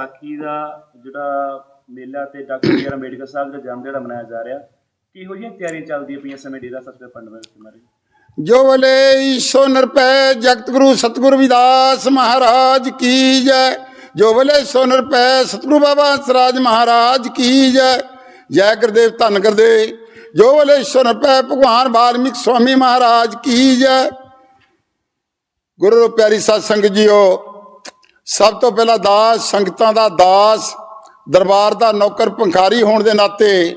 ਸਾਖੀ ਦਾ ਜਿਹੜਾ ਮੇਲਾ ਤੇ ਡਾਕਟਰ ਬੀ ਅੰਬੇਡਕਰ ਸਾਹਿਬ ਦਾ ਜਨਮ ਦਿਹਾੜਾ ਮਨਾਇਆ ਜਾ ਰਿਹਾ, ਕਿਹੋ ਜਿਹੀਆਂ ਤਿਆਰੀਆਂ ਚੱਲਦੀਆਂ ਪਈਆਂ ਸਮੇਂ ਡੇਰਾ ਸੱਚਖੰਡ ਪਿੰਡ ਵਿੱਚ ਮਾਰੇ? ਜੋ ਬਲੇ ਈਸ਼ੋ ਨਿਰਪੈ ਜਗਤ ਗੁਰੂ ਸਤਿਗੁਰੂ ਵਿਦਾਸ ਮਹਾਰਾਜ ਕੀ ਜੈ। ਜੋ ਬਲੇ ਸੋ ਨਿਰਪੈ ਸਤਿਗੁਰੂ ਬਾਬਾ ਸਰਾਜ ਮਹਾਰਾਜ ਕੀ ਜੈ। ਜੈ ਗੁਰਦੇਵ, ਧੰਨ ਗੁਰਦੇਵ। ਜੋ ਬਲੇ ਈਸ਼ੋ ਨਿਰਪੈ ਭਗਵਾਨ ਵਾਲਮੀਕ ਸਵਾਮੀ ਮਹਾਰਾਜ ਕੀ ਜੈ। ਗੁਰੂ ਪਿਆਰੀ ਸਾਧ ਸੰਗਤ ਜੀਓ ਸਭ ਤੋਂ ਪਹਿਲਾਂ ਦਾਸ, ਸੰਗਤਾਂ ਦਾ ਦਾਸ, ਦਰਬਾਰ ਦਾ ਨੌਕਰ, ਭੰਖਾਰੀ ਹੋਣ ਦੇ ਨਾਤੇ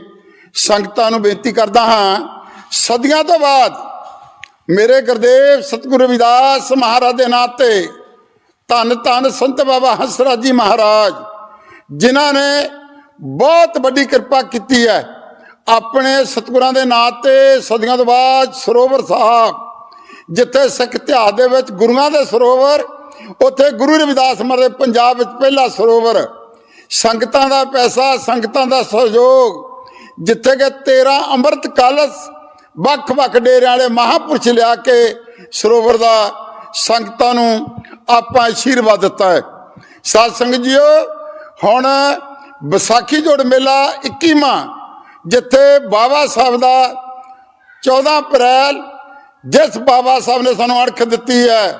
ਸੰਗਤਾਂ ਨੂੰ ਬੇਨਤੀ ਕਰਦਾ ਹਾਂ, ਸਦੀਆਂ ਤੋਂ ਬਾਅਦ ਮੇਰੇ ਗੁਰਦੇਵ ਸਤਿਗੁਰੂ ਰਵਿਦਾਸ ਮਹਾਰਾਜ ਦੇ ਨਾਂ 'ਤੇ ਧੰਨ ਧੰਨ ਸੰਤ ਬਾਬਾ ਹੰਸਰਾਜ ਜੀ ਮਹਾਰਾਜ, ਜਿਨ੍ਹਾਂ ਨੇ ਬਹੁਤ ਵੱਡੀ ਕਿਰਪਾ ਕੀਤੀ ਹੈ ਆਪਣੇ ਸਤਿਗੁਰਾਂ ਦੇ ਨਾਂ ਤੇ ਸਦੀਆਂ ਤੋਂ ਬਾਅਦ ਸਰੋਵਰ ਸਾਹਿਬ, ਜਿੱਥੇ ਸਿੱਖ ਇਤਿਹਾਸ ਦੇ ਵਿੱਚ ਗੁਰੂਆਂ ਦੇ ਸਰੋਵਰ ਉੱਥੇ ਗੁਰੂ ਰਵਿਦਾਸ ਮਹਾਰਾਜ ਦੇ ਪੰਜਾਬ ਵਿੱਚ ਪਹਿਲਾ ਸਰੋਵਰ। ਸੰਗਤਾਂ ਦਾ ਪੈਸਾ, ਸੰਗਤਾਂ ਦਾ ਸਹਿਯੋਗ। ਜਿੱਥੇ ਕਿ 13 ਅੰਮ੍ਰਿਤ ਕਲਸ਼ ਵੱਖ-ਵੱਖ ਡੇਰਿਆਂ ਵਾਲੇ ਮਹਾਪੁਰਸ਼ ਲਿਆ ਕੇ ਸਰੋਵਰ ਦਾ ਸੰਗਤਾਂ ਨੂੰ ਆਪਾਂ ਆਸ਼ੀਰਵਾਦ ਦਿੱਤਾ ਹੈ। ਸਾਧ ਸੰਗਤ ਜੀਓ, ਹੁਣ ਵਿਸਾਖੀ ਜੋੜ ਮੇਲਾ 21ਵਾਂ ਜਿੱਥੇ ਬਾਬਾ ਸਾਹਿਬ ਦਾ 14 ਅਪ੍ਰੈਲ, ਜਿਸ ਬਾਬਾ ਸਾਹਿਬ ਨੇ ਸਾਨੂੰ ਅਣਖ ਦਿੱਤੀ ਹੈ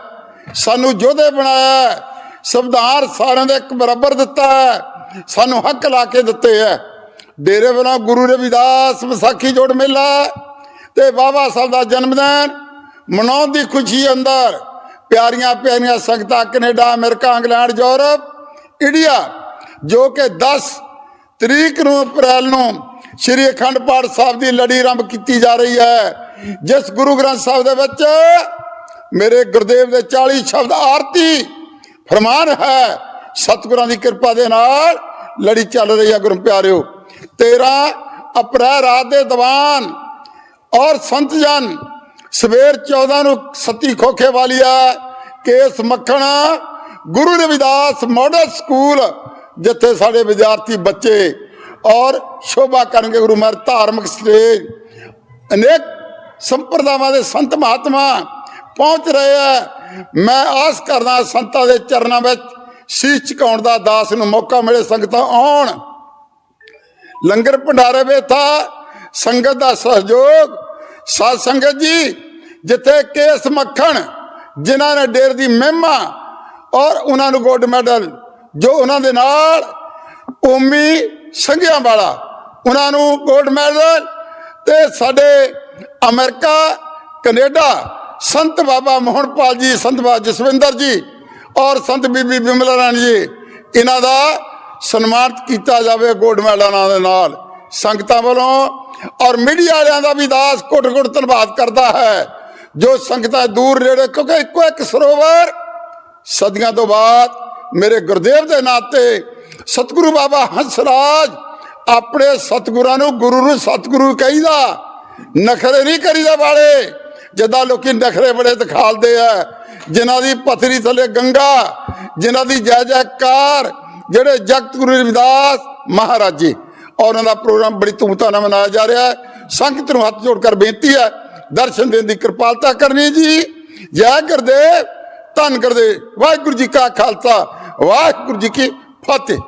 ਸਾਨੂੰ ਯੋਧੇ ਬਣਾਇਆ ਹੈ, ਸੰਵਿਧਾਨ ਸਾਰਿਆਂ ਦੇ ਇੱਕ ਬਰਾਬਰ ਦਿੱਤਾ ਸਾਨੂੰ ਹੱਕ ਲਾ ਕੇ ਦਿੱਤੇ ਹੈ। ਡੇਰੇ ਵੱਲੋਂ ਗੁਰੂ ਰਵਿਦਾਸ ਵਿਸਾਖੀ ਜੋੜ ਮੇਲਾ ਤੇ ਬਾਬਾ ਸਾਹਿਬ ਦਾ ਜਨਮ ਦਿਨ ਮਨਾਉਣ ਦੀ ਖੁਸ਼ੀ ਅੰਦਰ ਪਿਆਰੀਆਂ ਪਿਆਰੀਆਂ ਸੰਗਤਾਂ Canada America England Europe India ਜੋ ਕਿ 10 ਤਰੀਕ ਨੂੰ ਅਪ੍ਰੈਲ ਨੂੰ ਸ੍ਰੀ ਅਖੰਡ ਪਾਠ ਸਾਹਿਬ ਦੀ ਲੜੀ ਆਰੰਭ ਕੀਤੀ ਜਾ ਰਹੀ ਹੈ ਜਿਸ ਗੁਰੂ ਗ੍ਰੰਥ ਸਾਹਿਬ ਦੇ ਵਿੱਚ ਮੇਰੇ ਗੁਰਦੇਵ ਦੇ 40 ਸ਼ਬਦ ਆਰਤੀ ਫਰਮਾਨ ਹੈ, ਸਤਿਗੁਰਾਂ ਦੀ ਕਿਰਪਾ ਦੇ ਨਾਲ ਲੜੀ ਚੱਲ ਰਹੀ ਹੈ ਗੁਰੂ ਪਿਆਰਿਓ। 13 ਅਪ੍ਰੈਲ ਰਾਤ ਦੇ ਦੀਵਾਨ ਔਰ ਸੰਤ ਜਨ ਸਵੇਰ 14 ਨੂੰ ਸਤੀ ਖੋਖੇ ਵਾਲੀਆ ਕੇਸ ਮੱਖਣ ਗੁਰੂ ਰਵਿਦਾਸ ਮਾਡਲ ਸਕੂਲ ਜਿੱਥੇ ਸਾਡੇ ਵਿਦਿਆਰਥੀ ਬੱਚੇ ਔਰ ਸ਼ੋਭਾ ਕਰਨਗੇ ਗੁਰੂ ਮਹਾਰਾਜ ਧਾਰਮਿਕ ਸਟੇਜ, ਅਨੇਕ ਸੰਪਰਦਾਵਾਂ ਦੇ ਸੰਤ ਮਹਾਤਮਾ ਪਹੁੰਚ ਰਹੇ ਹੈ। ਮੈਂ ਆਸ ਕਰਦਾ ਸੰਤਾਂ ਦੇ ਚਰਨਾਂ ਵਿੱਚ ਸੀਸ ਝੁਕਾਉਣ ਦਾ ਦਾਸ ਨੂੰ ਮੌਕਾ ਮਿਲੇ, ਸੰਗਤਾਂ ਆਉਣ। ਲੰਗਰ ਭੰਡਾਰੇ ਵੇਥਾ ਸੰਗਤ ਦਾ ਸਹਿਯੋਗ। ਸਾਧ ਸੰਗਤ ਜੀ, ਜਿੱਥੇ ਕੇਸ ਮੱਖਣ, ਜਿਨ੍ਹਾਂ ਨੇ ਡੇਰ ਦੀ ਮਹਿਮਾ ਔਰ ਉਹਨਾਂ ਨੂੰ ਗੋਲਡ ਮੈਡਲ, ਜੋ ਉਹਨਾਂ ਦੇ ਨਾਲ ਓਮੀ ਸੰਘਿਆਂ ਵਾਲਾ ਉਹਨਾਂ ਨੂੰ ਗੋਲਡ ਮੈਡਲ ਤੇ ਸਾਡੇ ਅਮਰੀਕਾ, ਕੈਨੇਡਾ ਸੰਤ ਬਾਬਾ ਮੋਹਨਪਾਲ ਜੀ, ਸੰਤ ਬਾਬਾ ਜਸਵਿੰਦਰ ਜੀ ਔਰ ਸੰਤ ਬੀਬੀ ਬਿਮਲਾ ਰਾਣੀ ਜੀ, ਇਹਨਾਂ ਦਾ ਸਨਮਾਨਿਤ ਕੀਤਾ ਜਾਵੇ ਗੋਲਡ ਮੈਡਲਾਂ ਦੇ ਨਾਲ, ਸੰਗਤਾਂ ਵੱਲੋਂ ਔਰ ਮੀਡੀਆ ਵਾਲਿਆਂ ਦਾ ਵੀ ਦਾਸ ਕੋਟ ਕੋਟ ਧੰਨਵਾਦ ਕਰਦਾ ਹੈ, ਜੋ ਸੰਗਤਾਂ ਦੂਰ ਨੇੜੇ, ਕਿਉਂਕਿ ਇੱਕੋ ਇੱਕ ਸਰੋਵਰ, ਸਦੀਆਂ ਤੋਂ ਬਾਅਦ ਮੇਰੇ ਗੁਰਦੇਵ ਦੇ ਨਾਤੇ ਸਤਿਗੁਰੂ ਬਾਬਾ ਹੰਸਰਾਜ ਆਪਣੇ ਸਤਿਗੁਰਾਂ ਨੂੰ ਗੁਰੂ ਨੂੰ ਸਤਿਗੁਰੂ ਕਹੀਦਾ, ਨਖਰੇ ਨਹੀਂ ਕਰੀਦਾ ਵਾਲੇ ਜਿੱਦਾਂ ਲੋਕੀ ਨਖਰੇ ਬੜੇ ਦਿਖਾਲਦੇ ਆ, ਜਿਨ੍ਹਾਂ ਦੀ ਪਥਰੀ ਥੱਲੇ ਗੰਗਾ, ਜਿਨ੍ਹਾਂ ਦੀ ਜੈ ਜੈਕਾਰ, ਜਿਹੜੇ ਜਗਤ ਗੁਰੂ ਰਵਿਦਾਸ ਮਹਾਰਾਜ ਜੀ। ਔਰ ਉਹਨਾਂ ਦਾ ਪ੍ਰੋਗਰਾਮ ਬੜੀ ਧੂਮਧਾਮ ਨਾਲ ਮਨਾਇਆ ਜਾ ਰਿਹਾ ਹੈ। ਸੰਗਤ ਨੂੰ ਹੱਥ ਜੋੜ ਕਰ ਬੇਨਤੀ ਹੈ, ਦਰਸ਼ਨ ਦੇਣ ਦੀ ਕਿਰਪਾਲਤਾ ਕਰਨੀ ਜੀ। ਜੈ ਗੁਰਦੇਵ, ਧੰਨ ਗੁਰਦੇਵ। ਵਾਹਿਗੁਰੂ ਜੀ ਕਾ ਖਾਲਸਾ, ਵਾਹਿਗੁਰੂ ਜੀ ਕੀ ਫਤਿਹ।